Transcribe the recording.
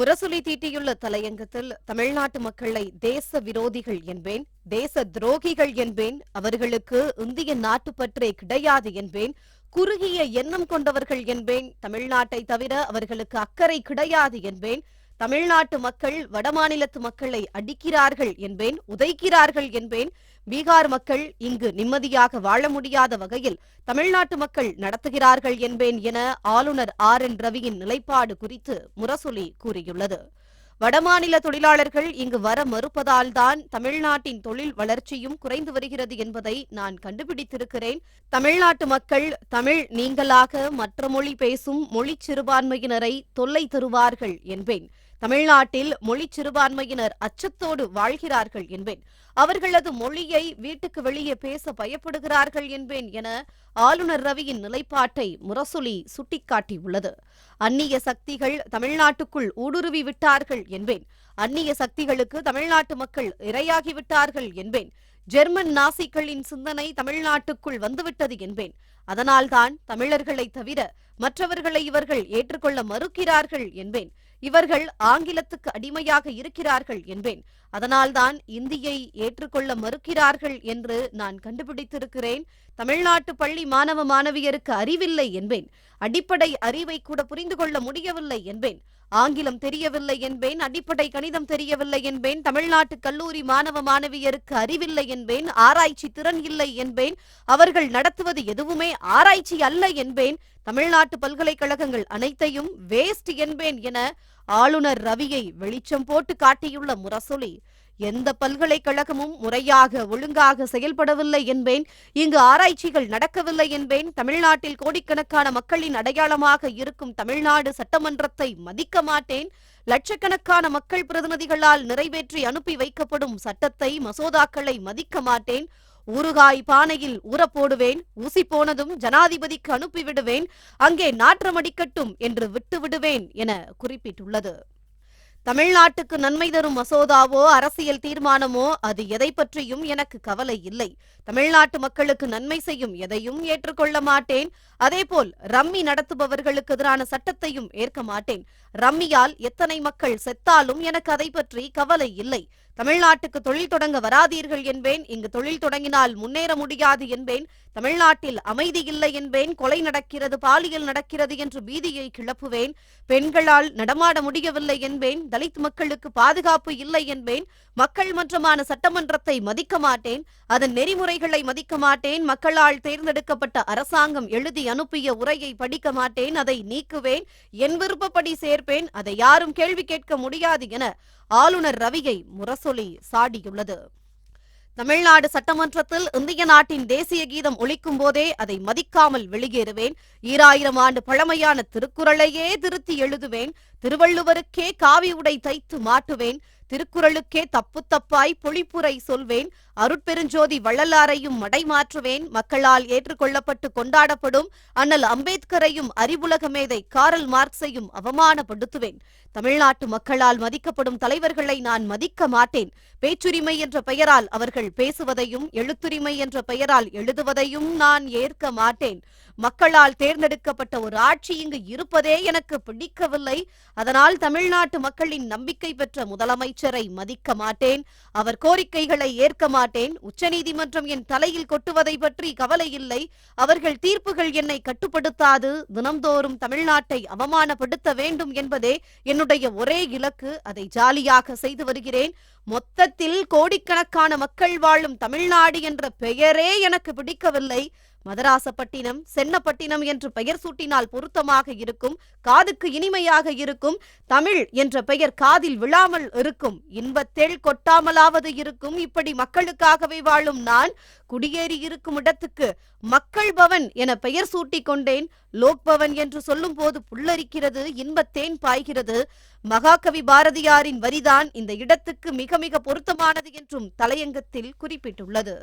முரசொலி தீட்டியுள்ள தலையங்கத்தில் தமிழ்நாட்டு மக்களை தேச விரோதிகள் என்பேன் தேச துரோகிகள் என்பேன் அவர்களுக்கு இந்திய நாட்டுப்பற்றே கிடையாது என்பேன் குறுகிய எண்ணம் கொண்டவர்கள் என்பேன் தமிழ்நாட்டை தவிர அவர்களுக்கு அக்கறை கிடையாது என்பேன் தமிழ்நாட்டு மக்கள் வடமாநிலத்து மக்களை அடிக்கிறார்கள் என்பேன் உதைக்கிறார்கள் என்பேன் பீகார் மக்கள் இங்கு நிம்மதியாக வாழ முடியாத வகையில் தமிழ்நாட்டு மக்கள் நடத்துகிறார்கள் என்பேன் என ஆளுநர் ஆர் என் ரவியின் நிலைப்பாடு குறித்து முரசொலி கூறியுள்ளது. வடமாநில தொழிலாளர்கள் இங்கு வர மறுப்பதால் தான் தமிழ்நாட்டின் தொழில் வளர்ச்சியும் குறைந்து வருகிறது என்பதை நான் கண்டுபிடித்திருக்கிறேன். தமிழ்நாட்டு மக்கள் தமிழ் நீங்களாக மற்ற மொழி பேசும் மொழி சிறுபான்மையினரை தொல்லை தருவார்கள் என்பேன். தமிழ்நாட்டில் மொழி சிறுபான்மையினர் அச்சத்தோடு வாழ்கிறார்கள் என்பேன். அவர்களது மொழியை வீட்டுக்கு வெளியே பேச பயப்படுகிறார்கள் என்பேன் என ஆளுநர் ரவியின் நிலைப்பாட்டை முரசொலி சுட்டிக்காட்டியுள்ளது. அந்நிய சக்திகள் தமிழ்நாட்டுக்குள் ஊடுருவி விட்டார்கள் என்பேன். அந்நிய சக்திகளுக்கு தமிழ்நாட்டு மக்கள் இரையாகி விட்டார்கள் என்பேன். ஜெர்மன் நாசிக்களின் சிந்தனை தமிழ்நாட்டுக்குள் வந்துவிட்டது என்பேன். அதனால்தான் தமிழர்களை தவிர மற்றவர்களை இவர்கள் ஏற்றுக்கொள்ள மறுக்கிறார்கள் என்பேன். இவர்கள் ஆங்கிலத்துக்கு அடிமையாக இருக்கிறார்கள் என்பேன். அதனால்தான் இந்தியை ஏற்றுக்கொள்ள மறுக்கிறார்கள் என்று நான் கண்டுபிடித்திருக்கிறேன். தமிழ்நாட்டு பள்ளி மாணவ மாணவியருக்கு அறிவில்லை என்பேன். அடிப்படை அறிவை கூட புரிந்து கொள்ள முடியவில்லை என்பேன். ஆங்கிலம் தெரியவில்லை என்பேன் அடிப்படை கணிதம் தெரியவில்லை என்பேன் தமிழ்நாட்டு கல்லூரி மாணவ மாணவியருக்கு அறிவில்லை என்பேன் ஆராய்ச்சி திறன் இல்லை என்பேன் அவர்கள் நடத்துவது எதுவுமே ஆராய்ச்சி அல்ல என்பேன் தமிழ்நாட்டு பல்கலைக்கழகங்கள் அனைத்தையும் வேஸ்ட் என்பேன் என ஆளுநர் ரவியை வெளிச்சம் போட்டு காட்டியுள்ள முரசொலி. எந்த பல்கலைக்கழகமும் முறையாக ஒழுங்காக செயல்படவில்லை என்பேன் இங்கு ஆராய்ச்சிகள் நடக்கவில்லை என்பேன் தமிழ்நாட்டில் கோடிக்கணக்கான மக்களின் அடையாளமாக இருக்கும் தமிழ்நாடு சட்டமன்றத்தை மதிக்க மாட்டேன் லட்சக்கணக்கான மக்கள் பிரதிநிதிகளால் நிறைவேற்றி அனுப்பி வைக்கப்படும் சட்டத்தை மசோதாக்களை மதிக்க மாட்டேன் ஊறுகாய் பானையில் ஊறப்போடுவேன் ஊசி போனதும் ஜனாதிபதிக்கு அனுப்பிவிடுவேன் அங்கே நாற்றமடிக்கட்டும் என்று விட்டுவிடுவேன் என குறிப்பிட்டுள்ளது. தமிழ்நாட்டுக்கு நன்மை தரும் மசோதாவோ அரசியல் தீர்மானமோ அது எதை பற்றியும் எனக்கு கவலை இல்லை. தமிழ்நாட்டு மக்களுக்கு நன்மை செய்யும் எதையும் ஏற்றுக்கொள்ள மாட்டேன். அதேபோல் ரம்மி நடத்துபவர்களுக்கு எதிரான சட்டத்தையும் ஏற்க மாட்டேன். ரம்மியால் எத்தனை மக்கள் செத்தாலும் எனக்கு அதை பற்றி கவலை இல்லை. தமிழ்நாட்டுக்கு தொழில் தொடங்க வராதீர்கள் என்பேன். இங்கு தொழில் தொடங்கினால் முன்னேற முடியாது என்பேன். தமிழ்நாட்டில் அமைதி இல்லை என்பேன். கொலை நடக்கிறது பாலியல் நடக்கிறது என்று பீதியை கிளப்புவேன். பெண்களால் நடமாட முடியவில்லை என்பேன். தலித் மக்களுக்கு பாதுகாப்பு இல்லை என்பேன். மக்கள் மன்றமான சட்டமன்றத்தை மதிக்க மாட்டேன். அதன் நெறிமுறைகளை மதிக்க மாட்டேன். மக்களால் தேர்ந்தெடுக்கப்பட்ட அரசாங்கம் எழுதி அனுப்பிய உரையை படிக்க மாட்டேன். அதை நீக்குவேன். என் விருப்பப்படி சேர்ப்பேன். அதை யாரும் கேள்வி கேட்க முடியாது என ஆளுநர் ரவியை முரசொலி சாடியுள்ளது. தமிழ்நாடு சட்டமன்றத்தில் இந்திய நாட்டின் தேசிய கீதம் ஒழிக்கும் போதே அதை மதிக்காமல் வெளியேறுவேன். ஈராயிரம் ஆண்டு பழமையான திருக்குறளையே திருத்தி எழுதுவேன். திருவள்ளுவருக்கே காவி உடை தைத்து மாட்டுவேன். திருக்குறளுக்கே தப்பு தப்பாய் பொழிப்புரை சொல்வேன். அருட்பெருஞ்சோதி வள்ளலாரையும் மடைமாற்றுவேன். மக்களால் ஏற்றுக்கொள்ளப்பட்டு கொண்டாடப்படும் அண்ணல் அம்பேத்கரையும் அறிவுலக மேதை காரல் மார்க்ஸையும் அவமானப்படுத்துவேன். தமிழ்நாட்டு மக்களால் மதிக்கப்படும் தலைவர்களை நான் மதிக்க மாட்டேன். பேச்சுரிமை என்ற பெயரால் அவர்கள் பேசுவதையும் எழுத்துரிமை என்ற பெயரால் எழுதுவதையும் நான் ஏற்க மாட்டேன். மக்களால் தேர்ந்தெடுக்கப்பட்ட ஒரு ஆட்சி இங்கு இருப்பதே எனக்கு பிடிக்கவில்லை. அதனால் தமிழ்நாட்டு மக்களின் நம்பிக்கை பெற்ற முதலமைச்சரை மதிக்க மாட்டேன். அவர் கோரிக்கைகளை ஏற்க மாட்டேன். உச்சநீதிமன்றம் என் தலையில் கொட்டுவதை பற்றி கவலை இல்லை. அவர்கள் தீர்ப்புகள் என்னை கட்டுப்படுத்தாது. தினம்தோறும் தமிழ்நாட்டை அவமானப்படுத்த வேண்டும் என்பதே என்னுடைய ஒரே இலக்கு. அதை ஜாலியாக செய்து வருகிறேன். மொத்தத்தில் கோடிக்கணக்கான மக்கள் வாழும் தமிழ்நாடு என்ற பெயரே எனக்கு பிடிக்கவில்லை. மதராசப்பட்டினம் சென்னப்பட்டினம் என்று பெயர் சூட்டினால் பொருத்தமாக இருக்கும் காதுக்கு இனிமையாக இருக்கும் தமிழ் என்ற பெயர் காதில் விழாமல் இருக்கும் இன்பத்தேள் கொட்டாமலாவது இருக்கும் இப்படி மக்களுக்காகவே வாழும் நான் குடியேறி இருக்கும் இடத்துக்கு மக்கள் பவன் என பெயர் சூட்டிக் கொண்டேன் லோக் பவன் என்று சொல்லும் போது புல்லரிக்கிறது இன்பத்தேன் பாய்கிறது மகாகவி பாரதியாரின் வரிதான் இந்த இடத்துக்கு மிக மிக பொருத்தமானது என்றும் தலையங்கத்தில் குறிப்பிட்டுள்ளது.